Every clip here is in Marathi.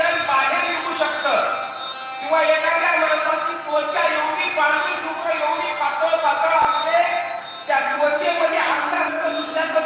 निदान बाहेर येऊ शकत किंवा एखाद्या माणसाची त्वचा एवढी पांढरी शुभ्र एवढी पातळ पातळ असते त्या त्वचेमध्ये आरसा दुसऱ्याचं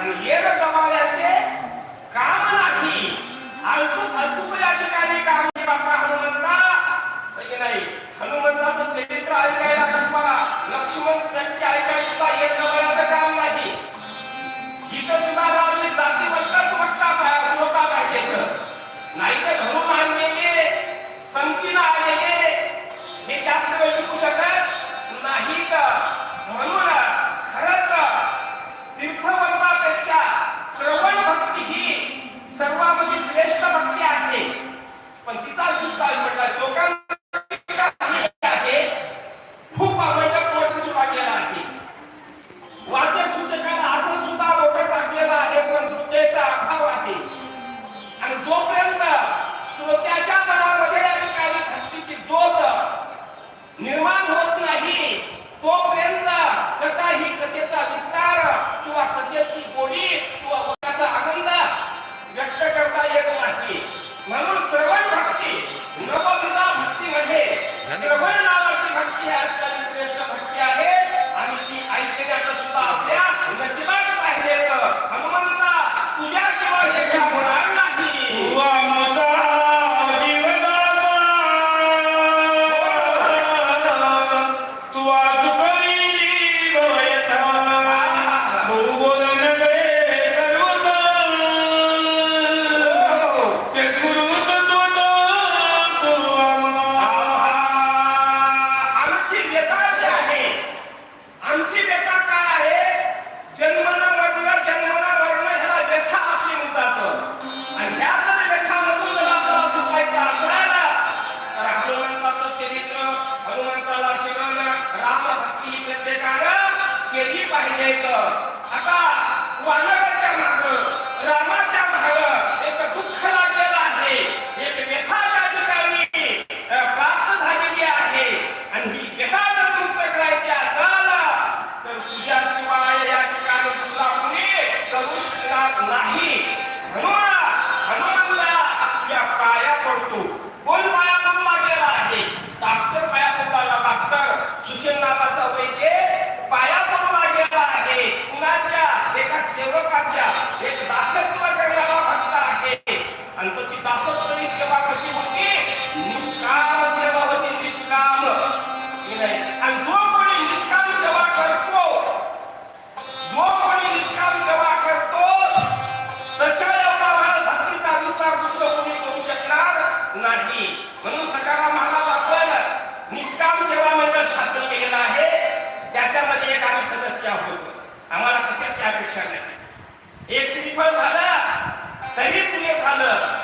आणि येर दबावाचे काम नाही. अल्प अल्प या ठिकाणी काम सर्वापेक्षा श्रवण भक्ती ही सर्वांमध्ये श्रेष्ठ भक्ती आहे. पण तिचा दुष्काळ म्हटला शोकांत तुमची व्यथा काय आहे? जन्मना मरणं जन्मना मरणं ह्याला व्यथा आपली म्हणतात. आणि ह्या जर व्यथामधून जर आपल्याला सुटायचं असायला तर हनुमंताचं चरित्र हनुमंताला शिवण राम भक्ती प्रत्येकानं केली पाहिजे तर Bye. सेवा मंडळ स्थापन केलेलं आहे. त्याच्यामध्ये एक आम्ही सदस्य आहोत. आम्हाला कशाची अपेक्षा नाही. एक श्रीफळ झालं तरी पुढे झालं.